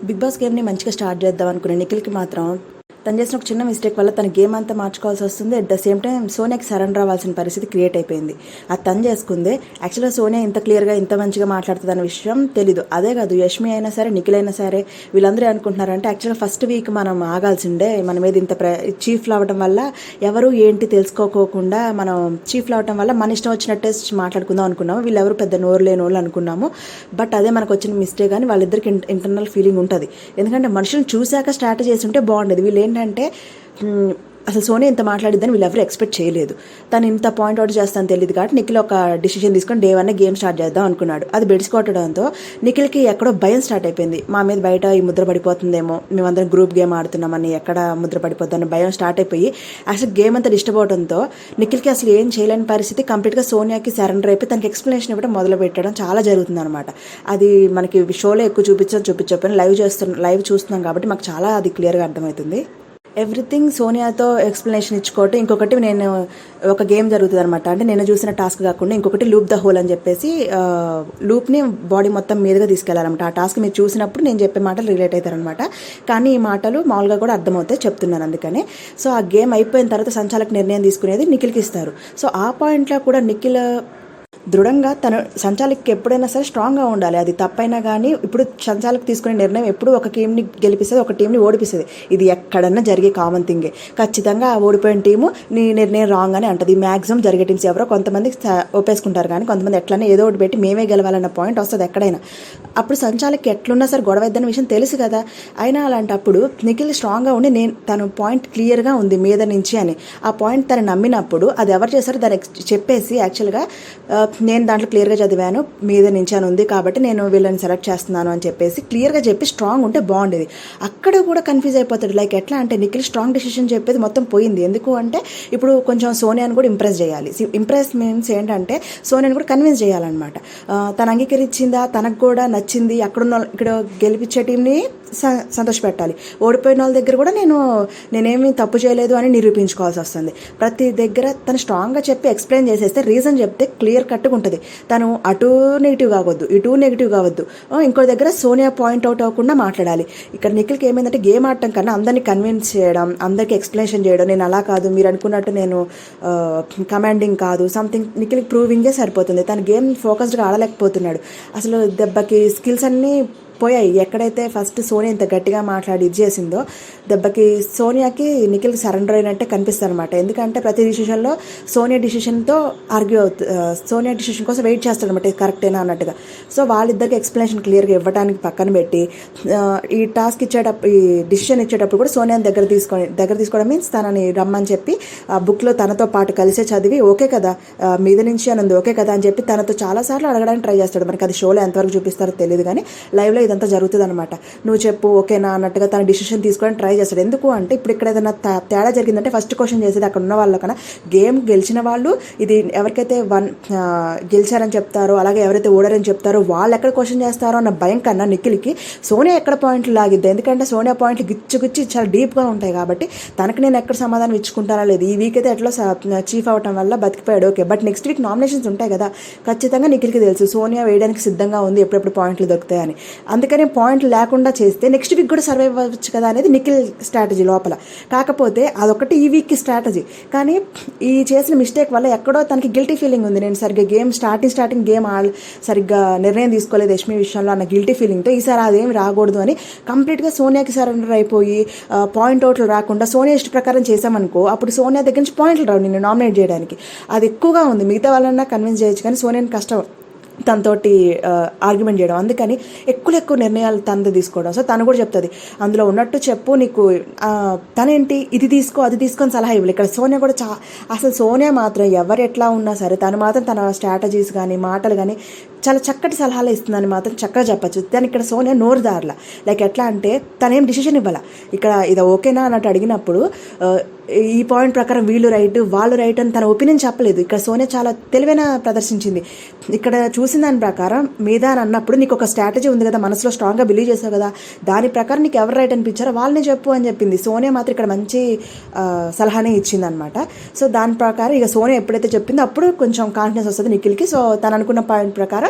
Big boss గేమ్ని మంచిగా start చేద్దాం అనుకునే నిఖిల్కి మాత్రం తను చేసిన ఒక చిన్న మిస్టేక్ వల్ల తన గేమ్ అంతా మార్చుకోవాల్సి వస్తుంది. అట్ ద సేమ్ టైం సోనియాకి సరెండర్ అవ్వాల్సిన పరిస్థితి క్రియేట్ అయిపోయింది. అది తను చేసుకుంది. యాక్చువల్గా సోనియా ఇంత క్లియర్గా ఇంత మంచిగా మాట్లాడుతుంది అనే విషయం తెలీదు. అదే కాదు యష్మి అయినా సరే నిఖిల్ అయినా సరే వీళ్ళందరూ అనుకుంటున్నారంటే యాక్చువల్గా ఫస్ట్ వీక్ మనం ఆగాల్సిండే మన మీద ఇంత ప్ర చీఫ్లు అవ్వడం వల్ల ఎవరు ఏంటి తెలుసుకోకోకుండా మనం చీఫ్లు అవ్వడం వల్ల మన ఇష్టం వచ్చినట్టే మాట్లాడుకుందాం అనుకున్నాము. వీళ్ళెవరు పెద్ద నోరు లేని వాళ్ళు అనుకున్నాము. బట్ అదే మనకు వచ్చిన మిస్టేక్ అని వాళ్ళిద్దరికి ఇంటర్నల్ ఫీలింగ్ ఉంటుంది. ఎందుకంటే మనుషులను చూశాక స్టార్ట్ చేసి ఉంటే బాగుండేది. వీళ్ళు ఏంటంటే అసలు సోనీ ఇంత మాట్లాడిద్దని వీళ్ళు ఎవరు ఎక్స్పెక్ట్ చేయలేదు. తను ఇంత పాయింట్ అవుట్ చేస్తాను తెలియదు కాబట్టి నిఖిల్ ఒక డిసిషన్ తీసుకొని డే వన్ గేమ్ స్టార్ట్ చేద్దాం అనుకున్నాడు. అది బెడిసికొట్టడంతో నిఖిల్కి ఎక్కడో భయం స్టార్ట్ అయిపోయింది. మా మీద బయట ఈ ముద్ర పడిపోతుందేమో మేమందరం గ్రూప్ గేమ్ ఆడుతున్నామని ఎక్కడ ముద్ర పడిపోతుందని భయం స్టార్ట్ అయిపోయి అసలు గేమ్ అంతా డిస్టర్బ్ అవడంతో నిఖిల్కి అసలు ఏం చేయలేని పరిస్థితి కంప్లీట్గా సోనియాకి సరెండర్ అయిపోయి తనకి ఎక్స్ప్లెనేషన్ ఇవ్వడం మొదలు పెట్టడం చాలా జరుగుతుంది అనమాట అది మనకి షోలో ఎక్కువ చూపించడం చూపించకపోయినా లైవ్ చేస్తున్నాం లైవ్ చూస్తున్నాం కాబట్టి మాకు చాలా అది క్లియర్గా అర్థమవుతుంది. ఎవ్రీథింగ్ సోనియాతో ఎక్స్ప్లెనేషన్ ఇచ్చుకోవటం. ఇంకొకటి నేను ఒక గేమ్ జరుగుతుంది అనమాట అంటే నేను చూసిన టాస్క్ కాకుండా ఇంకొకటి లూప్ ద హోల్ అని చెప్పేసి లూప్ని బాడీ మొత్తం మీదుగా తీసుకెళ్ళాలన్నమాట. ఆ టాస్క్ మీరు చూసినప్పుడు నేను చెప్పే మాటలు రిలేట్ అవుతారనమాట కానీ ఈ మాటలు మామూలుగా కూడా అర్థమవుతాయి చెప్తున్నాను అందుకనే. సో ఆ గేమ్ అయిపోయిన తర్వాత సంచాలక నిర్ణయం తీసుకునేది నిఖిల్కి ఇస్తారు. సో ఆ పాయింట్లో కూడా నిఖిల్ దృఢంగా తన సంచాలకి ఎప్పుడైనా సరే స్ట్రాంగ్గా ఉండాలి. అది తప్పైనా కానీ ఇప్పుడు సంచాలకు తీసుకునే నిర్ణయం ఎప్పుడు ఒక టీంని గెలిపిస్తుంది ఒక టీంని ఓడిపిస్తుంది. ఇది ఎక్కడన్నా జరిగే కామన్ థింగే ఖచ్చితంగా ఆ ఓడిపోయిన టీము నీ నిర్ణయం రాంగ్ అని అంటది. మ్యాక్సిమం జరిగే టీమ్స్ ఎవరో కొంతమంది ఒప్పేసుకుంటారు కానీ కొంతమంది ఎట్లనే ఏదో ఒకటి పెట్టి మేమే గెలవాలన్న పాయింట్ వస్తుంది ఎక్కడైనా. అప్పుడు సంచాలకి ఎట్లున్నా సరే గొడవ ఇద్దన్న విషయం తెలుసు కదా. అయినా అలాంటప్పుడు నిఖిల్ స్ట్రాంగ్గా ఉండి నేను తను పాయింట్ క్లియర్గా ఉంది మీద నుంచి అని. ఆ పాయింట్ తను నమ్మినప్పుడు అది ఎవరు చేశారో దాన్ని చెప్పేసి యాక్చువల్గా నేను దాంట్లో క్లియర్గా చదివాను మీద నించాను అని ఉంది కాబట్టి నేను వీళ్ళని సెలెక్ట్ చేస్తున్నాను అని చెప్పేసి క్లియర్గా చెప్పి స్ట్రాంగ్ ఉంటే బాగుండేది. అక్కడ కూడా కన్ఫ్యూజ్ అయిపోతాడు. లైక్ ఎట్లా అంటే నిఖిల్ స్ట్రాంగ్ డెసిషన్ చెప్పేది మొత్తం పోయింది. ఎందుకు అంటే ఇప్పుడు కొంచెం సోనియాని కూడా ఇంప్రెస్ చేయాలి. ఇంప్రెస్ మీన్స్ ఏంటంటే సోనియాని కూడా కన్విన్స్ చేయాలన్నమాట. తను అంగీకరించిందా? తనకు కూడా నచ్చింది. అక్కడున్న ఇక్కడ గెలిపించే టీంని స- సంతోషపెట్టాలి ఓడిపోయిన వాళ్ళ దగ్గర కూడా నేను నేనేమి తప్పు చేయలేదు అని నిరూపించుకోవాల్సి వస్తుంది. ప్రతి దగ్గర తను స్ట్రాంగ్గా చెప్పి ఎక్స్ప్లెయిన్ చేసేస్తే రీజన్ చెప్తే క్లియర్ కట్ కట్గా ఉంటుంది. తను అటు నెగిటివ్ కావద్దు ఇటు నెగిటివ్ కావద్దు. ఇంకో దగ్గర సోనియా పాయింట్ అవుట్ అవ్వకుండా మాట్లాడాలి. ఇక్కడ నిఖిల్కి ఏమైందంటే గేమ్ ఆడటం కన్నా అందరినీ కన్విన్స్ చేయడం అందరికీ ఎక్స్ప్లెనేషన్ చేయడం నేను అలా కాదు మీరు అనుకున్నట్టు నేను కమాండింగ్ కాదు సంథింగ్ నిఖిల్కి ప్రూవింగే సరిపోతుంది. తను గేమ్ ఫోకస్డ్గా ఆడలేకపోతున్నాడు. అసలు దెబ్బకి స్కిల్స్ అన్నీ పోయాయి. ఎక్కడైతే ఫస్ట్ సోనియా ఇంత గట్టిగా మాట్లాడి ఇది చేసిందో దెబ్బకి సోనియాకి నిఖిల్ సరెండర్ అయినట్టే కనిపిస్తుంది అనమాట ఎందుకంటే ప్రతి డిసిషన్లో సోనియా డిసిషన్తో ఆర్గ్యూ అవుతుంది సోనియా డిసిషన్ కోసం వెయిట్ చేస్తాడు ఇది కరెక్టేనా అన్నట్టుగా. సో వాళ్ళిద్దరికి ఎక్స్ప్లెనేషన్ క్లియర్గా ఇవ్వడానికి పక్కన పెట్టి ఈ టాస్క్ ఇచ్చేటప్పుడు ఈ డిసిషన్ ఇచ్చేటప్పుడు కూడా సోనియాని దగ్గర తీసుకొని దగ్గర తీసుకోవడం మీన్స్ తనని రమ్మని చెప్పి ఆ బుక్లో తనతో పాటు కలిసే చదివి ఓకే కదా మీద నుంచి అని ఉంది ఓకే కదా అని చెప్పి తనతో చాలాసార్లు అడగడానికి ట్రై చేస్తాడు. మనకి అది షోలో ఎంతవరకు చూపిస్తారో తెలియదు కానీ లైవ్లో ఇదంతా జరుగుతుంది అనమాట నువ్వు చెప్పు ఓకేనా అన్నట్టుగా తన డిసిషన్ తీసుకోవడానికి ట్రై చేస్తాడు. ఎందుకు అంటే ఇప్పుడు ఇక్కడ ఏదైనా తే- తేడా జరిగిందంటే ఫస్ట్ క్వశ్చన్ చేసేది అక్కడ ఉన్న వాళ్ళకన్నా. గేమ్ గెలిచిన వాళ్ళు ఇది ఎవరికైతే వన్ గెలిచారని చెప్తారో అలాగే ఎవరైతే ఓడారని చెప్తారో వాళ్ళు ఎక్కడ క్వశ్చన్ చేస్తారో అన్న భయం కన్నా నిఖిల్కి సోనియా ఎక్కడ పాయింట్లు లాగిద్ది. ఎందుకంటే సోనియా పాయింట్లు గిచ్చు గుచ్చి చాలా డీప్గా ఉంటాయి కాబట్టి తనకు నేను ఎక్కడ సమాధానం ఇచ్చుకుంటానా లేదు. ఈ వీక్ అయితే ఎట్లా చీఫ్ అవటం వల్ల బతికిపోయాడు. Okay but next week nominations ఉంటాయి కదా. ఖచ్చితంగా నిఖిల్కి తెలుసు సోనియా వేయడానికి సిద్ధంగా ఉంది ఎప్పుడెప్పుడు పాయింట్లు దొరుకుతాయని. అందుకనే పాయింట్లు లేకుండా చేస్తే నెక్స్ట్ వీక్ కూడా సర్వైవ్ అవ్వచ్చు కదా అనేది నిఖిల్ స్ట్రాటజీ లోపల. కాకపోతే అదొకటి ఈ వీక్కి స్ట్రాటజీ కానీ ఈ చేసిన మిస్టేక్ వల్ల ఎక్కడో తనకి గిల్టీ ఫీలింగ్ ఉంది. నేను సరిగ్గా గేమ్ స్టార్టింగ్ స్టార్టింగ్ గేమ్ ఆడ సరిగ్గా నిర్ణయం తీసుకోలేదు యష్మి విషయంలో అన్న గిల్టీ ఫీలింగ్తో ఈసారి అదేమి రాకూడదు అని కంప్లీట్గా సోనియాకి సరెండర్ అయిపోయి పాయింట్ అవుట్లు రాకుండా సోనియా ఇష్ట ప్రకారం చేసామనుకో అప్పుడు సోనియా దగ్గర నుంచి పాయింట్లు రావు నిన్ను నామినేట్ చేయడానికి. అది ఎక్కువగా ఉంది. మిగతా వాళ్ళన్నా కన్విన్స్ చేయొచ్చు కానీ సోనియాని కష్టం. తనతోటి ఆర్గ్యుమెంట్ చేయడం. అందుకని ఎక్కువ ఎక్కువ నిర్ణయాలు తనది తీసుకోవడం. సో తను కూడా చెప్తుంది అందులో ఉన్నట్టు చెప్పు నీకు తనేంటి ఇది తీసుకో అది తీసుకొని సలహా ఇవ్వలేదు ఇక్కడ సోనియా కూడా చా అసలు సోనియా మాత్రం ఎవరు ఎట్లా ఉన్నా సరే తను మాత్రం తన స్ట్రాటజీస్ కానీ మాటలు కానీ చాలా చక్కటి సలహాలు ఇస్తుందని మాత్రం చక్కగా చెప్పచ్చు. దాని ఇక్కడ సోనియా నోరు దారల లైక్ ఎట్లా అంటే తనేం డిసిషన్ ఇవ్వాల. ఇక్కడ ఇది ఓకేనా అన్నట్టు అడిగినప్పుడు ఈ పాయింట్ ప్రకారం వీళ్ళు రైట్ వాళ్ళు రైట్ అని తన ఒపీనియన్ చెప్పలేదు. ఇక్కడ సోనియా చాలా తెలివైన ప్రదర్శించింది. ఇక్కడ చూసిన దాని ప్రకారం మీద అని అన్నప్పుడు నీకు ఒక స్ట్రాటజీ ఉంది కదా మనసులో స్ట్రాంగ్గా బిలీవ్ చేసావు కదా దాని ప్రకారం నీకు ఎవరు రైట్ అనిపించారో వాళ్ళని చెప్పు అని చెప్పింది. సోనియా మాత్రం ఇక్కడ మంచి సలహానే ఇచ్చింది అనమాట సో దాని ప్రకారం ఇక సోనియా ఎప్పుడైతే చెప్పిందో అప్పుడు కొంచెం కాన్ఫిడెన్స్ వస్తుంది నిఖిల్కి. సో తను అనుకున్న పాయింట్ ప్రకారం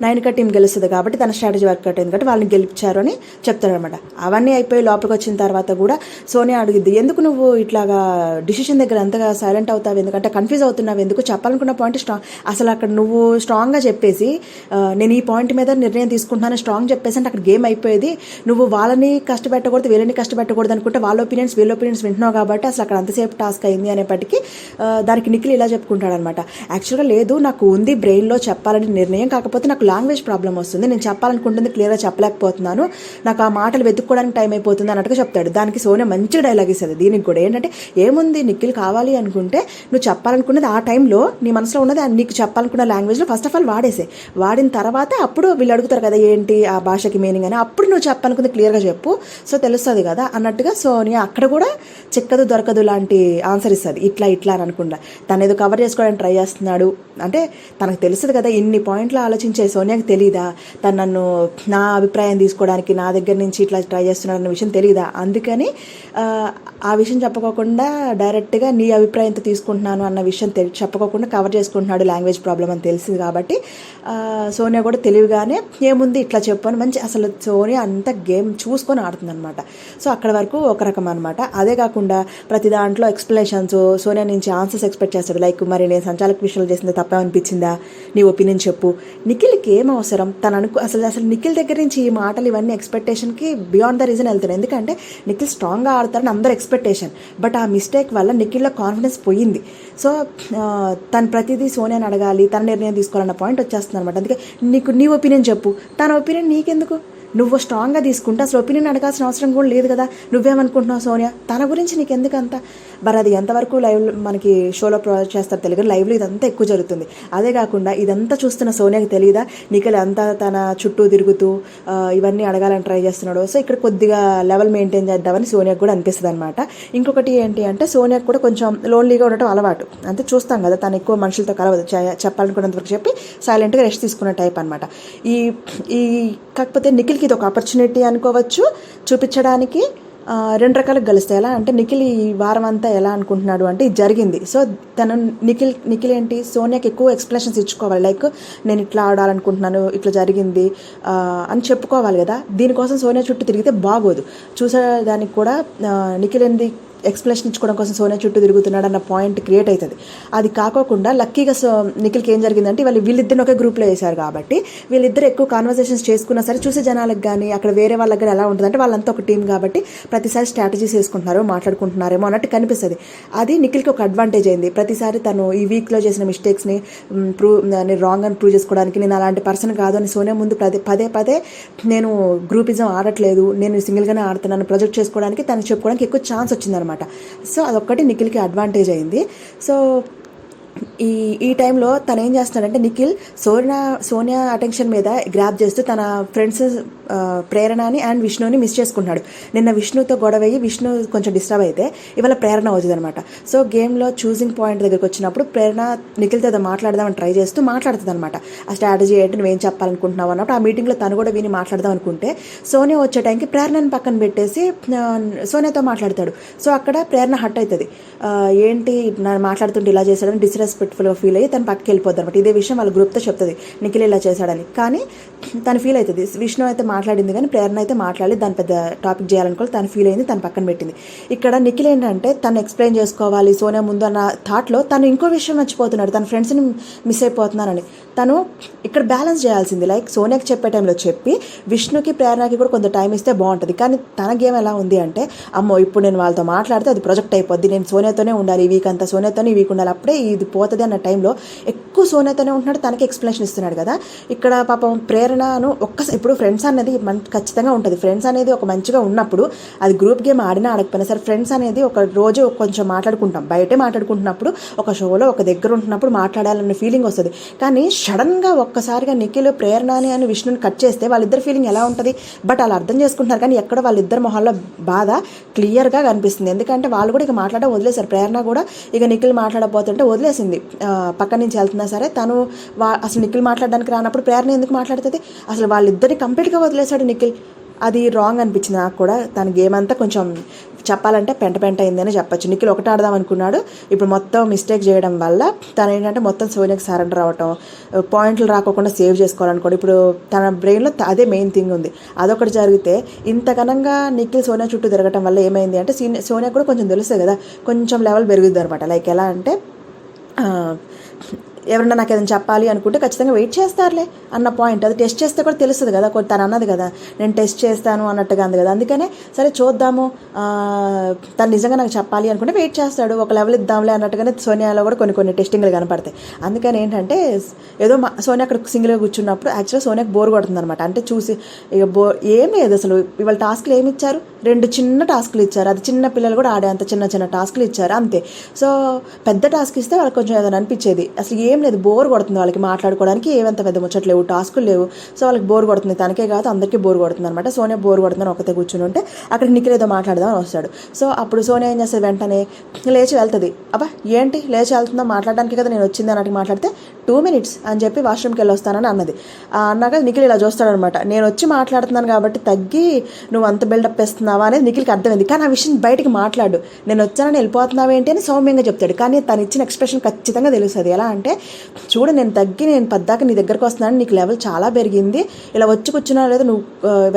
ఆ, టీం గెలుస్తుంది కాబట్టి తన స్ట్రాటజీ వర్కౌట్ అయింది కాబట్టి వాళ్ళని గెలిపించారు అని చెప్తాడనమాట అవన్నీ అయిపోయి లోపలికి వచ్చిన తర్వాత కూడా సోనియా అడిగిద్ది ఎందుకు నువ్వు ఇట్లాగా డిసిషన్ దగ్గర అంతగా సైలెంట్ అవుతావు? ఎందుకంటే కన్ఫ్యూజ్ అవుతున్నావు? ఎందుకు చెప్పాలనుకున్న పాయింట్ స్ట్రాంగ్ అసలు అక్కడ నువ్వు స్ట్రాంగ్గా చెప్పేసి నేను ఈ పాయింట్ మీద నిర్ణయం తీసుకుంటున్నాను స్ట్రాంగ్ చెప్పేసి అంటే అక్కడ గేమ్ అయిపోయేది. నువ్వు వాళ్ళని కష్టపెట్టకూడదు వీళ్ళని కష్టపెట్టకూడదు అనుకుంటే వాళ్ళ ఒపీనియన్స్ వీళ్ళ ఒపీనియన్స్ వింటున్నావు కాబట్టి అసలు అక్కడ అంతసేపు టాస్క్ అయింది అనేప్పటికీ దానికి నిఖిల్ ఇలా చెప్పుకుంటాడనమాట యాక్చువల్గా లేదు నాకు ఉంది బ్రెయిన్లో చెప్పాలని నిర్ణయం కాకపోతే నాకు లాంగ్వేజ్ ప్రాబ్లం వస్తుంది. నేను చెప్పాలనుకుంటుంది క్లియర్గా చెప్పలేకపోతున్నాను. నాకు ఆ మాటలు వెతుక్కోవడానికి టైం అయిపోతుంది అన్నట్టుగా చెప్తాడు. దానికి సోనియా మంచి డైలాగ్ ఇస్తుంది. దీనికి కూడా ఏంటంటే ఏముంది? నిఖిల్ కావాలి అనుకుంటే నువ్వు చెప్పాలనుకున్నది ఆ టైంలో నీ మనసులో ఉన్నది నీకు చెప్పాలనుకున్న లాంగ్వేజ్లో ఫస్ట్ ఆఫ్ ఆల్ వాడేసే. వాడిన తర్వాత అప్పుడు వీళ్ళు అడుగుతారు కదా ఏంటి ఆ భాషకి మీనింగ్ అని. అప్పుడు నువ్వు చెప్పాలనుకుంది క్లియర్గా చెప్పు. సో తెలుస్తుంది కదా అన్నట్టుగా సోనియా అక్కడ కూడా చిక్కదు దొరకదు లాంటి ఆన్సర్ ఇస్తుంది. ఇట్లా ఇట్లా అని అనుకుంటా. తను ఏదో కవర్ చేసుకోవడానికి ట్రై చేస్తున్నాడు. అంటే తనకు తెలుస్తుంది కదా ఇన్ని పాయింట్లు ఆలోచించే సోనియాకి తెలియదా తను నన్ను నా అభిప్రాయం తీసుకోవడానికి నా దగ్గర నుంచి ఇట్లా ట్రై చేస్తున్నాడు అన్న విషయం తెలియదా అందుకని ఆ, విషయం చెప్పుకోకుండా డైరెక్ట్గా నీ అభిప్రాయంతో తీసుకుంటున్నాను అన్న విషయం తెలి చెప్పకోకుండా కవర్ చేసుకుంటున్నాడు లాంగ్వేజ్ ప్రాబ్లం అని తెలిసింది కాబట్టి సోనియా కూడా తెలివిగానే ఏముంది ఇట్లా చెప్పాను మంచి అసలు సోనియా అంత గేమ్ చూసుకొని ఆడుతుంది అనమాట సో అక్కడ వరకు ఒక రకం అనమాట అదే కాకుండా ప్రతి దాంట్లో ఎక్స్ప్లెనేషన్స్ సోనియా నుంచి ఆన్సర్స్ ఎక్స్పెక్ట్ చేస్తాడు. లైక్ మరి నేను సంచాలక విషయాలు చేసింది తప్పేమనిపించిందా నీ ఒపీనియన్ చెప్పు. నిఖిల్కి ఏం అవసరం? తను అనుకు అసలు అసలు నిఖిల్ దగ్గర నుంచి ఈ మాటలు ఇవన్నీ ఎక్స్పెక్టేషన్కి బియాండ్ ద రీజన్ వెళ్తున్నాయి. ఎందుకంటే నిఖిల్ స్ట్రాంగ్గా ఆడతారని అందరు ఎక్స్పెక్టేషన్ బట్ ఆ మిస్టేక్ వల్ల నిఖిల్లో కాన్ఫిడెన్స్ పోయింది. సో తను ప్రతిదీ సోనియాని అడగాలి తన నిర్ణయం తీసుకోవాలన్న పాయింట్ వచ్చేస్తుంది అనమాట. అందుకే నీకు నీ ఒపీనియన్ చెప్పు. తన ఒపీనియన్ నీకెందుకు? నువ్వు స్ట్రాంగ్గా తీసుకుంటే అసలు ఒపీనియన్ అడగాల్సిన అవసరం కూడా లేదు కదా. నువ్వేమనుకుంటున్నావు సోనియా? తన గురించి నీకు ఎందుకు అంత మరి అది ఎంతవరకు లైవ్ మనకి షోలో ప్రొవైడ్ చేస్తారు తెలియదు లైవ్లో ఇదంతా ఎక్కువ జరుగుతుంది. అదే కాకుండా ఇదంతా చూస్తున్న సోనియాకి తెలియదా నిఖిల్ అంతా తన చుట్టూ తిరుగుతూ ఇవన్నీ అడగాలని ట్రై చేస్తున్నాడు. సో ఇక్కడ కొద్దిగా లెవెల్ మెయింటైన్ చేద్దామని సోనియాకి కూడా అనిపిస్తుంది అనమాట ఇంకొకటి ఏంటి అంటే సోనియాకి కూడా కొంచెం లోన్లీగా ఉండటం అలవాటు. అంటే చూస్తాం కదా తను ఎక్కువ మనుషులతో కలవదు. చెప్పాలనుకున్నంతవరకు చెప్పి సైలెంట్గా రెస్ట్ తీసుకునే టైప్ అనమాట ఈ ఈ కాకపోతే నిఖిల్కి ఇది ఒక ఆపర్చునిటీ అనుకోవచ్చు. చూపించడానికి రెండు రకాలుగా కలుస్తాయి ఎలా అంటే నిఖిల్ ఈ వారం అంతా ఎలా అనుకుంటున్నాడు అంటే ఇది జరిగింది. సో తను నిఖిల్ నిఖిల్ ఏంటి? సోనియాకి ఎక్కువ ఎక్స్ప్లెనేషన్స్ ఇచ్చుకోవాలి. లైక్ నేను ఇట్లా ఆడాలనుకుంటున్నాను ఇట్లా జరిగింది అని చెప్పుకోవాలి కదా. దీనికోసం సోనియా చుట్టూ తిరిగితే బాగోదు. చూసేదానికి కూడా నిఖిల్ ఏంది? ఎక్స్ప్లెనేషన్ ఇచ్చుకోవడం కోసం సోనియా చుట్టూ తిరుగుతున్నాడు అన్న పాయింట్ క్రియేట్ అవుతుంది. అది కాకోకుండా లక్కీగా సో నిఖిల్కి ఏం జరిగిందంటే వాళ్ళు వీళ్ళిద్దరిని ఒకే గ్రూప్లో వేశారు కాబట్టి వీళ్ళిద్దరు ఎక్కువ కాన్వర్సేషన్స్ చేసుకున్నా సరే చూసే జనాలకు కానీ అక్కడ వేరే వాళ్ళకి కానీ ఎలా ఉంటుందంటే వాళ్ళంతా ఒక టీం కాబట్టి ప్రతిసారి స్ట్రాటజీస్ వేసుకుంటున్నారు మాట్లాడుకుంటున్నారేమో అన్నట్టు కనిపిస్తుంది. అది నిఖిల్కి ఒక అడ్వాంటేజ్ అయింది. ప్రతిసారి తను ఈ వీక్లో చేసిన మిస్టేక్స్ని ప్రూవ్ నేను రాంగ్ అని ప్రూవ్ చేసుకోవడానికి నేను అలాంటి పర్సన్ కాదు అని సోనియా ముందు పదే పదే పదే నేను గ్రూపిజం ఆడట్లేదు నేను సింగిల్గానే ఆడుతున్నాను ప్రొజెక్ట్ చేసుకోవడానికి తను చెప్పుకోవడానికి ఎక్కువ ఛాన్స్ వచ్చిందనమాట సో అదొక్కటి నిఖిల్కి అడ్వాంటేజ్ అయింది. సో ఈ ఈ టైంలో తను ఏం చేస్తున్నాడంటే నిఖిల్ సోనియా సోనియా అటెన్షన్ మీద గ్రాప్ చేస్తూ తన ఫ్రెండ్స్ ప్రేరణని అండ్ విష్ణుని మిస్ చేసుకుంటున్నాడు. నిన్న విష్ణుతో గొడవ అయ్యి విష్ణు కొంచెం డిస్టర్బ్ అయితే ఇవాళ ప్రేరణ అవుతుంది అనమాట సో గేమ్లో చూసింగ్ పాయింట్ దగ్గరికి వచ్చినప్పుడు ప్రేరణ నిఖిల్తో మాట్లాడదామని ట్రై చేస్తూ మాట్లాడుతుంది అనమాట ఆ స్ట్రాటజీ ఏంటి నువ్వేం చెప్పాలనుకుంటున్నావు అన్నప్పుడు ఆ మీటింగ్లో తను కూడా విని మాట్లాడదాం అనుకుంటే సోనియా వచ్చే టైంకి ప్రేరణని పక్కన పెట్టేసి సోనియాతో మాట్లాడతాడు. సో అక్కడ ప్రేరణ హట్ అవుతుంది. ఏంటి నన్ను మాట్లాడుతుంటే ఇలా చేశాడని డిస్రెస్పెక్ట్ఫుల్గా ఫీల్ అయ్యి తను పక్కకి వెళ్ళిపోద్ది అనమాట ఇదే విషయం వాళ్ళ గ్రూప్తో చెప్తుంది. నిఖిల్ ఇలా చేశాడని. కానీ తను ఫీల్ అవుతుంది. విష్ణు అయితే మాట్లాడింది కానీ ప్రేరణ అయితే మాట్లాడి దాని పెద్ద టాపిక్ చేయాలనుకోవాలి. తను ఫీల్ అయింది తను పక్కన పెట్టింది. ఇక్కడ నిఖిల్ ఏంటంటే తను ఎక్స్ప్లెయిన్ చేసుకోవాలి. సోనియా ముందు అన్న థాట్లో తను ఇంకో విషయం మర్చిపోతున్నాడు. తన ఫ్రెండ్స్ని మిస్ అయిపోతున్నానని. తను ఇక్కడ బ్యాలెన్స్ చేయాల్సింది. లైక్ సోనియాకి చెప్పే టైంలో చెప్పి విష్ణుకి ప్రేరణకి కూడా కొంత టైం ఇస్తే బాగుంటుంది. కానీ తన గేమ్ ఎలా ఉంది అంటే అమ్మో ఇప్పుడు నేను వాళ్ళతో మాట్లాడితే అది ప్రొజెక్ట్ అయిపోద్ది. నేను సోనియాతోనే ఉండాలి. ఈ వీక్ అంతా సోనియాతోనే ఈ వీక్ ఉండాలి. అప్పుడే ఇది పోతుంది అన్న టైంలో ఎక్కువ సోనియాతోనే ఉంటున్నాడు తనకి ఎక్స్ప్లెనేషన్ ఇస్తున్నాడు కదా. ఇక్కడ పాపం ప్రేరణను ఒక్కసారి ఇప్పుడు ఫ్రెండ్స్ అనేది మన ఖచ్చితంగా ఉంటుంది. ఫ్రెండ్స్ అనేది ఒక మంచిగా ఉన్నప్పుడు అది గ్రూప్ గేమ్ ఆడినా ఆడకపోయినా సరే ఫ్రెండ్స్ అనేది ఒక రోజు కొంచెం మాట్లాడుకుంటాం. బయటే మాట్లాడుకుంటున్నప్పుడు ఒక షోలో ఒక దగ్గర ఉంటున్నప్పుడు మాట్లాడాలన్న ఫీలింగ్ వస్తుంది. కానీ సడన్గా ఒక్కసారిగా నిఖిల్ ప్రేరణని అని విష్ణుని కట్ చేస్తే వాళ్ళిద్దరు ఫీలింగ్ ఎలా ఉంటుంది? బట్ వాళ్ళు అర్థం చేసుకుంటున్నారు కానీ ఎక్కడ వాళ్ళిద్దరు మొహాల్లో బాధ క్లియర్గా కనిపిస్తుంది. ఎందుకంటే వాళ్ళు కూడా ఇక మాట్లాడడం వదిలేశారు. ప్రేరణ కూడా ఇక నిఖిల్ మాట్లాడబోతుంటే వదిలేసింది. పక్క నుంచి వెళ్తున్నా సరే తను వా అసలు నిఖిల్ మాట్లాడడానికి రానప్పుడు ప్రేరణ ఎందుకు మాట్లాడుతుంది? అసలు వాళ్ళిద్దరిని కంప్లీట్గా వదిలేశాడు నిఖిల్. అది రాంగ్ అనిపించింది నాకు కూడా. తన గేమ్ అంతా కొంచెం చెప్పాలంటే పెంట పెంట అయిందని చెప్పొచ్చు. నిఖిల్ ఒకటి ఆడదాం అనుకున్నాడు. ఇప్పుడు మొత్తం మిస్టేక్ చేయడం వల్ల తను ఏంటంటే మొత్తం సోనియాకి సరెండర్ అవ్వటం పాయింట్లు రాకోకుండా సేవ్ చేసుకోవాలనుకోండి ఇప్పుడు తన బ్రెయిన్లో అదే మెయిన్ థింగ్ ఉంది. అదొకటి జరిగితే ఇంత ఘనంగా నిఖిల్ సోనియా చుట్టూ తిరగటం వల్ల ఏమైంది అంటే సీనియర్ సోనియా కూడా కొంచెం తెలుస్తుంది కదా కొంచెం లెవెల్ పెరుగుద్ది అనమాట. లైక్ ఎలా అంటే ఎవరన్నా నాకు ఏదైనా చెప్పాలి అనుకుంటే ఖచ్చితంగా వెయిట్ చేస్తారులే అన్న పాయింట్ అది టెస్ట్ చేస్తే కూడా తెలుస్తుంది కదా తను అన్నది కదా నేను టెస్ట్ చేస్తాను అన్నట్టుగా అంది కదా. అందుకనే సరే చూద్దాము తను నిజంగా నాకు చెప్పాలి అనుకుంటే వెయిట్ చేస్తాడు. ఒక లెవెల్ ఇద్దాంలే అన్నట్టుగానే సోనియాలో కూడా కొన్ని కొన్ని టెస్టింగ్లు కనపడతాయి. అందుకని ఏంటంటే ఏదో మా సోనియా అక్కడ సింగిల్గా కూర్చున్నప్పుడు యాక్చువల్గా సోనియాకి బోర్ కొడుతుంది అనమాట అంటే చూసి ఇక బో ఏం లేదు అసలు. ఇవాళ టాస్క్లు ఏమి ఇచ్చారు? రెండు చిన్న టాస్క్లు ఇచ్చారు. అది చిన్న పిల్లలు కూడా ఆడే అంత చిన్న చిన్న టాస్క్లు ఇచ్చారు. అంతే. సో పెద్ద టాస్క్ ఇస్తే వాళ్ళకి కొంచెం ఏదైనా అనిపించేది. అసలు ఏ ఏం లేదు బోర్ కొడుతుంది వాళ్ళకి మాట్లాడుకోవడానికి. ఏమంత పెద్ద ముచ్చట్లేవు టాస్కులు లేవు. సో వాళ్ళకి బోర్ కొడుతుంది. తనకే కాదు అందరికీ బోర్ కొడుతుంది అనమాట సోనియా బోర్ కొడుతుందని ఒకతే కూర్చుని ఉంటే అక్కడ నిఖిల్ ఏదో మాట్లాడదామని వస్తాడు. సో అప్పుడు సోనియా ఏం చేస్తుంది వెంటనే లేచి వెళ్తుంది. అబ్బా ఏంటి? లేచి వెళ్తుందో? మాట్లాడడానికి కదా నేను వచ్చింది అన్నట్టు మాట్లాడితే టూ మినిట్స్ అని చెప్పి వాష్రూమ్కి వెళ్ళి వస్తానని అన్నది అన్నాక నిఖిల్ ఇలా చూస్తాడనమాట నేను వచ్చి మాట్లాడుతున్నాను కాబట్టి తగ్గి నువ్వు అంత బిల్డప్ ఇస్తున్నావా అనేది నిఖిల్కి అర్థమైంది. కానీ ఆ విషయం బయటకి మాట్లాడు. నేను వచ్చానని వెళ్ళిపోతున్నావు ఏంటి అని సౌమ్యంగా చెప్తాడు. కానీ తను ఇచ్చిన ఎక్స్ప్రెషన్ ఖచ్చితంగా తెలుస్తుంది. ఎలా అంటే చూడు నేను తగ్గి నేను పద్దాక నీ దగ్గరకు వస్తున్నాను నీకు లెవెల్ చాలా పెరిగింది. ఇలా వచ్చి కూర్చున్నా లేదా నువ్వు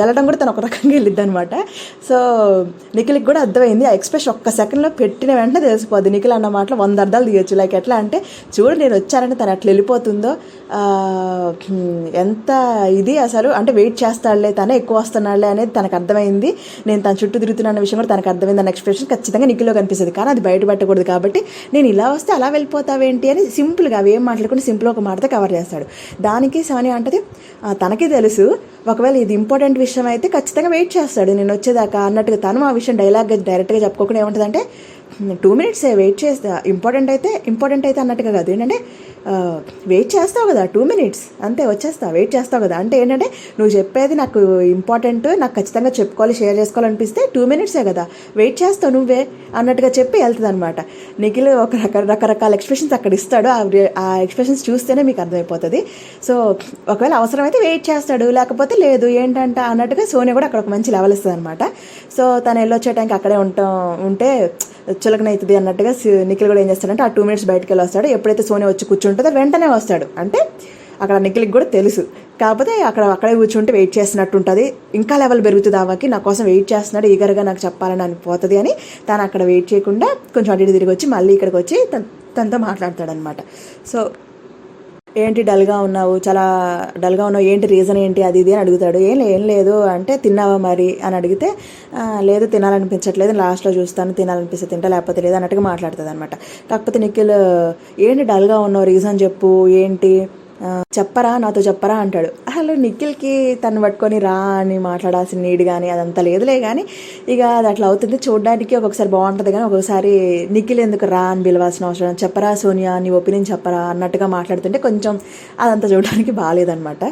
వెళ్ళడం కూడా తను ఒక రకంగా వెళ్ళిద్ది అనమాట సో నిఖిల్కి కూడా అర్థమైంది. ఆ ఎక్స్ప్రెషన్ ఒక్క సెకండ్లో పెట్టిన వెంటనే తెలిసిపోద్ది. నిఖిల్ అన్న మాటలు వంద అర్థాలు తీయచ్చు. లైక్ ఎట్లా అంటే చూడు నేను వచ్చానంటే తను ఎట్లా వెళ్ళిపోతుందో. ఎంత ఇది అసలు? అంటే వెయిట్ చేస్తాడులే తనే ఎక్కువ వస్తున్నాడులే అనేది తనకు అర్థమైంది. నేను తన చుట్టూ తిరుగుతున్న విషయం కూడా తనకు అర్థమైంది అన్న ఎక్స్ప్రెషన్ ఖచ్చితంగా నిఖిల్లో కనిపిస్తుంది. కానీ అది బయట పెట్టకూడదు కాబట్టి నేను ఇలా వస్తే అలా వెళ్ళిపోతావేంటి అని సింపుల్గా అవి ఏం మాట్లాడుకుంటే సింపుల్ ఒక మాటతో కవర్ చేస్తాడు. దానికి సోనియా అంటది తనకి తెలుసు. ఒకవేళ ఇది ఇంపార్టెంట్ విషయం అయితే ఖచ్చితంగా వెయిట్ చేస్తాడు. నేను వచ్చేదాకా అన్నట్టుగా తను ఆ విషయం డైలాగ్ డైరెక్ట్గా చెప్పుకోకుండా ఏమంటుందంటే టూ మినిట్స్ వెయిట్ చేస్తా. ఇంపార్టెంట్ అయితే ఇంపార్టెంట్ అయితే అన్నట్టుగా కాదు. ఏంటంటే వెయిట్ చేస్తావు కదా టూ మినిట్స్. అంతే వచ్చేస్తా వెయిట్ చేస్తావు కదా. అంటే ఏంటంటే నువ్వు చెప్పేది నాకు ఇంపార్టెంట్ నాకు ఖచ్చితంగా చెప్పుకోవాలి షేర్ చేసుకోవాలనిపిస్తే టూ మినిట్సే కదా. వెయిట్ చేస్తావు నువ్వే అన్నట్టుగా చెప్పి వెళ్తుంది అనమాట నిఖిల్ ఒక రక రకరకాల ఎక్స్ప్రెషన్స్ అక్కడ ఇస్తాడు. ఆ ఆ ఎక్స్ప్రెషన్స్ చూస్తేనే మీకు అర్థమైపోతుంది. సో ఒకవేళ అవసరమైతే వెయిట్ చేస్తాడు. లేకపోతే లేదు ఏంటంట అన్నట్టుగా సోనియా కూడా అక్కడ ఒక మంచి లెవెల్ ఇస్తుంది అనమాట సో తను వెళ్ళొచ్చే టైంకి అక్కడే ఉంటాం ఉంటే చులకనవుతుంది అన్నట్టుగా నిఖిల్ కూడా ఏం చేస్తాడంటే ఆ టూ మినిట్స్ బయటకు వెళ్ళి వస్తాడు ఎప్పుడైతే సోనియా వచ్చి కూర్చుంటుందో వెంటనే వస్తాడు. అంటే అక్కడ నిఖిల్కి కూడా తెలుసు. కాకపోతే అక్కడ అక్కడే కూర్చుంటే వెయిట్ చేస్తున్నట్టు ఉంటుంది ఇంకా లెవెల్ పెరుగుతుంది ఆమెకి. నా కోసం వెయిట్ చేస్తున్నాడు. ఈగర్గా నాకు చెప్పాలని అనిపోతుంది అని తను అక్కడ వెయిట్ చేయకుండా కొంచెం అటు ఇటు తిరిగి వచ్చి మళ్ళీ ఇక్కడికి వచ్చి తన తనతో మాట్లాడతాడనమాట సో ఏంటి డల్గా ఉన్నావు? చాలా డల్గా ఉన్నావు. ఏంటి రీజన్ ఏంటి? అది ఇది అని అడుగుతాడు. ఏం ఏం లేదు. అంటే తిన్నావా మరి? అని అడిగితే లేదు తినాలనిపించట్లేదు. లాస్ట్లో చూస్తాను. తినాలనిపిస్తే తింటా లేకపోతే లేదు అన్నట్టుగా మాట్లాడుతుంది అనమాట కాకపోతే నిఖిల్ ఏంటి డల్గా ఉన్నావు? రీజన్ చెప్పు. ఏంటి? చెప్పరా నాతో చెప్పరా అంటాడు. అసలు నిఖిల్కి తను పట్టుకొని రా అని మాట్లాడాల్సిన నీడ్ కానీ అదంతా లేదులే కానీ ఇక అది అట్లా అవుతుంది. చూడడానికి ఒక్కొక్కసారి బాగుంటుంది కానీ ఒక్కొక్కసారి నిఖిల్ ఎందుకు రా అని పిలవాల్సిన అవసరం చెప్పరా సోనియా నీ ఒపీనియన్ చెప్పరా అన్నట్టుగా మాట్లాడుతుంటే కొంచెం అదంతా చూడడానికి బాగాలేదనమాట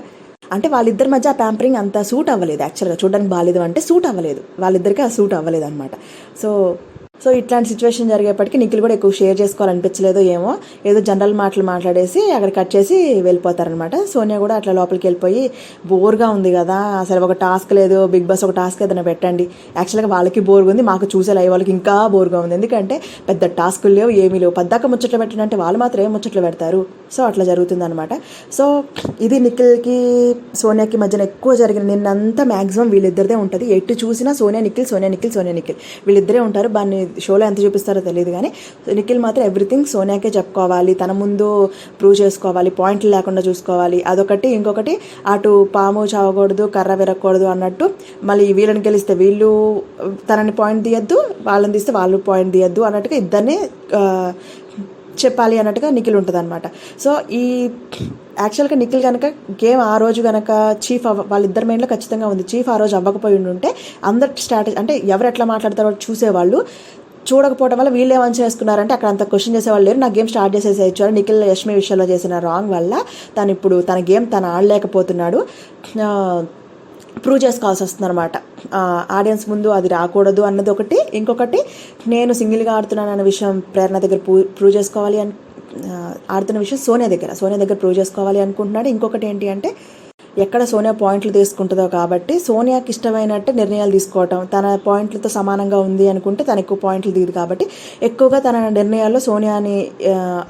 అంటే వాళ్ళిద్దరి మధ్య ఆ ప్యాంపరింగ్ అంత సూట్ అవ్వలేదు. యాక్చువల్గా చూడడానికి బాగాలేదు అంటే సూట్ అవ్వలేదు. వాళ్ళిద్దరికి ఆ సూట్ అవ్వలేదు అనమాట సో సో ఇట్లాంటి సిచ్యువేషన్ జరిగేప్పటికి నిఖిల్ కూడా ఎక్కువ షేర్ చేసుకోవాలనిపించలేదు ఏమో ఏదో జనరల్ మాటలు మాట్లాడేసి అక్కడ కట్ చేసి వెళ్ళిపోతారనమాట. సోనియా కూడా అట్లా లోపలికి వెళ్ళిపోయి బోర్గా ఉంది కదా అసలు ఒక టాస్క్ లేదు బిగ్ బాస్ ఒక టాస్క్ ఏదైనా పెట్టండి. యాక్చువల్గా వాళ్ళకి బోర్గా ఉంది మాకు చూసే లైవ్ వాళ్ళకి ఇంకా బోర్గా ఉంది. ఎందుకంటే పెద్ద టాస్కులు లేవు ఏమీ లేవు. పద్దాక ముచ్చట్లు పెట్టినంటే వాళ్ళు మాత్రం ఏం ముచ్చట్లు పెడతారు. సో అట్లా జరుగుతుంది అనమాట సో ఇది నిఖిల్కి సోనియాకి మధ్యన ఎక్కువ జరిగిన నిన్నంతా మ్యాక్సిమం వీళ్ళిద్దరిదే ఉంటుంది. ఎటు చూసినా సోనియా నిఖిల్ సోనియా నిఖిల్ సోనియా నిఖిల్. వీళ్ళిద్దరే ఉంటారు. దాన్ని షోలో ఎంత చూపిస్తారో తెలియదు కానీ నిఖిల్ మాత్రం ఎవ్రీథింగ్ సోనియాకే చెప్పుకోవాలి తన ముందు ప్రూవ్ చేసుకోవాలి పాయింట్లు లేకుండా చూసుకోవాలి. అదొకటి. ఇంకొకటి అటు పాము చావకూడదు కర్ర విరగకూడదు అన్నట్టు మళ్ళీ వీళ్ళని గెలిస్తే వీళ్ళు తనని పాయింట్ తీయద్దు వాళ్ళని తీస్తే వాళ్ళు పాయింట్ తీయద్దు అన్నట్టుగా ఇద్దరిని చెప్పాలి అన్నట్టుగా నిఖిల్ ఉంటుంది అనమాట సో ఈ యాక్చువల్గా నిఖిల్ కనుక గేమ్ ఆ రోజు కనుక చీఫ్ అవ్వ వాళ్ళిద్దరి మైండ్లో ఖచ్చితంగా ఉంది. చీఫ్ ఆ రోజు అవ్వకపోయి ఉంటే అందరి స్ట్రాటజీ అంటే ఎవరు ఎట్లా మాట్లాడతారో చూసేవాళ్ళు. చూడకపోవడం వల్ల వీళ్ళు ఏమని చేసుకున్నారంటే అక్కడ అంత క్వశ్చన్ చేసేవాళ్ళు లేరు. నా గేమ్ స్టార్ట్ చేసేసేయచ్చు అని నిఖిల్ యష్మి విషయంలో చేసిన రాంగ్ వల్ల తను ఇప్పుడు తన గేమ్ తను ఆడలేకపోతున్నాడు. ప్రూవ్ చేసుకోవాల్సి వస్తుంది అనమాట ఆడియన్స్ ముందు అది రాకూడదు అన్నది ఒకటి. ఇంకొకటి నేను సింగిల్గా ఆడుతున్నాను అన్న విషయం ప్రేరణ దగ్గర ప్రూవ్ చేసుకోవాలి అని ఆడుతున్న విషయం సోనియా దగ్గర. సోనియా దగ్గర ప్రూవ్ చేసుకోవాలి అనుకుంటున్నాడు. ఇంకొకటి ఏంటి అంటే ఎక్కడ సోనియా పాయింట్లు తీసుకుంటుందో కాబట్టి సోనియాకి ఇష్టమైనట్టే నిర్ణయాలు తీసుకోవటం. తన పాయింట్లతో సమానంగా ఉంది అనుకుంటే తన ఎక్కువ పాయింట్లు దిగుదు కాబట్టి ఎక్కువగా తన నిర్ణయాల్లో సోనియాని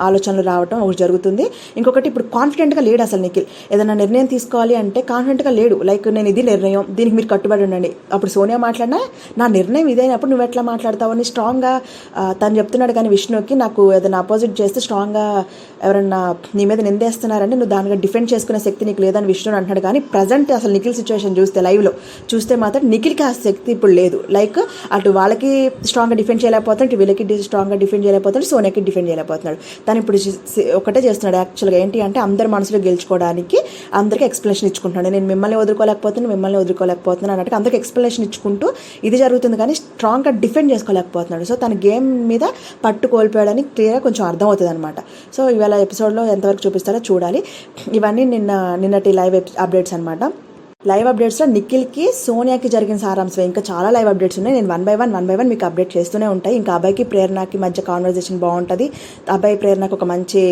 ఆలోచనలు రావటం ఒకటి జరుగుతుంది. ఇంకొకటి ఇప్పుడు కాన్ఫిడెంట్గా లేడు అసలు నిఖిల్. ఏదైనా నిర్ణయం తీసుకోవాలి అంటే కాన్ఫిడెంట్గా లేడు. లైక్ నేను ఇది నిర్ణయం దీనికి మీరు కట్టుబడి ఉండండి. అప్పుడు సోనియా మాట్లాడినా నా నిర్ణయం ఇదైనప్పుడు నువ్వు ఎట్లా మాట్లాడతావు? అని స్ట్రాంగ్గా తను చెప్తున్నాడు కానీ విష్ణుకి నాకు ఏదైనా అపోజిట్ చేస్తే స్ట్రాంగ్గా ఎవరన్నా నీ మీద నిందేస్తున్నారంటే నువ్వు దానిగా డిఫెండ్ చేసుకునే శక్తి నీకు లేదని విష్ణు అంటున్నాడు. కానీ ప్రజెంట్ అసలు నిఖిల్ సిచ్యువేషన్ చూస్తే లైవ్లో చూస్తే మాత్రం నిఖిల్కి ఆ శక్తి ఇప్పుడు లేదు. లైక్ అటు వాళ్ళకి స్ట్రాంగ్గా డిఫెండ్ చేయలేకపోతున్నాడు ఇటు వీళ్ళకి స్ట్రాంగ్గా డిఫెండ్ చేయలేకపోతున్నాడు సోనియాకి డిఫెండ్ చేయలేకపోతున్నాడు. తను ఇప్పుడు ఒకటే చేస్తున్నాడు యాక్చువల్గా ఏంటి అంటే అందరి మనసులో గెలుచుకోవడానికి అందరికీ ఎక్స్ప్లెనేషన్ ఇచ్చుకుంటున్నాడు. నేను మిమ్మల్ని వదులుకోలేకపోతున్నాను మిమ్మల్ని వదులుకోలేకపోతున్నాను అన్నట్టు అందరికి ఎక్స్ప్లెనేషన్ ఇచ్చుకుంటూ ఇది జరుగుతుంది కానీ స్ట్రాంగ్గా డిఫెండ్ చేసుకోలేకపోతున్నాడు. సో తన గేమ్ మీద పట్టు కోల్పోయాడని క్లియర్గా కొంచెం అర్థమవుతుంది అనమాట సో ఇవాళ ఎపిసోడ్లో ఎంతవరకు చూపిస్తారో చూడాలి. ఇవన్నీ నిన్న నిన్నటి లైవ్ అప్డేట్స్ అనమాట లైవ్ అప్డేట్స్లో నిఖిల్కి సోనియాకి జరిగిన సారాంశం. ఇంకా చాలా లైవ్ అప్డేట్స్ ఉన్నాయి. నేను one by one one by one మీకు అప్డేట్ చేస్తూనే ఉంటాయి ఇంకా అబ్బాయికి ప్రేరణకి మధ్య కాన్వర్జేషన్ బాగుంటుంది. అబ్బాయి ప్రేరణకు ఒక మంచి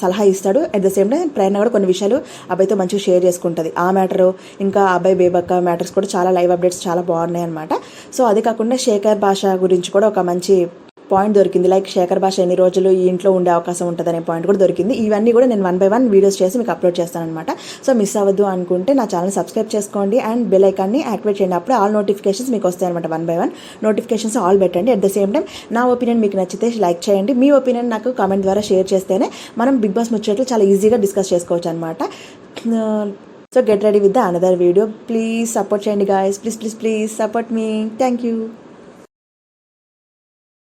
సలహా ఇస్తాడు. At the same time Prerana కూడా కొన్ని విషయాలు అబ్బాయితో మంచిగా షేర్ చేసుకుంటుంది. ఆ మ్యాటరు ఇంకా అబ్బాయి బేబక్క మ్యాటర్స్ కూడా చాలా లైవ్ అప్డేట్స్ చాలా బాగున్నాయి అనమాట సో అది కాకుండా శేఖర్ భాష గురించి కూడా ఒక మంచి పాయింట్ దొరికింది. లైక్ శేఖర్ భాష ఎన్ని రోజులు ఈ ఇంట్లో ఉండే అవకాశం ఉంటుంది అనే పాయింట్ కూడా దొరికింది. ఇవన్నీ కూడా నేను వన్ బై వన్ వీడియోస్ చేసి మీకు అప్లోడ్ చేస్తానమాట సో మిస్ అవ్వద్దు అనుకుంటే నా ఛానల్ సబ్స్క్రైబ్ చేసుకోండి అండ్ బెల్ ఐకాన్ని యాక్టివేట్ చేయండి. అప్పుడు ఆల్ నోటిఫికేషన్స్ మీకు వస్తాయి అనమాట one by one. Notifications all పెట్టండి. అట్ ద సేమ్ టైం నా ఒపీనియన్ మీకు నచ్చితే లైక్ చేయండి. మీ ఒపీనియన్ నాకు కామెంట్ ద్వారా షేర్ చేస్తేనే మనం బిగ్ బాస్ ముచ్చట్లు చాలా ఈజీగా డిస్కస్ చేసుకోవచ్చు అనమాట so get ready with the another video. Please support చేయండి guys please please please support me thank you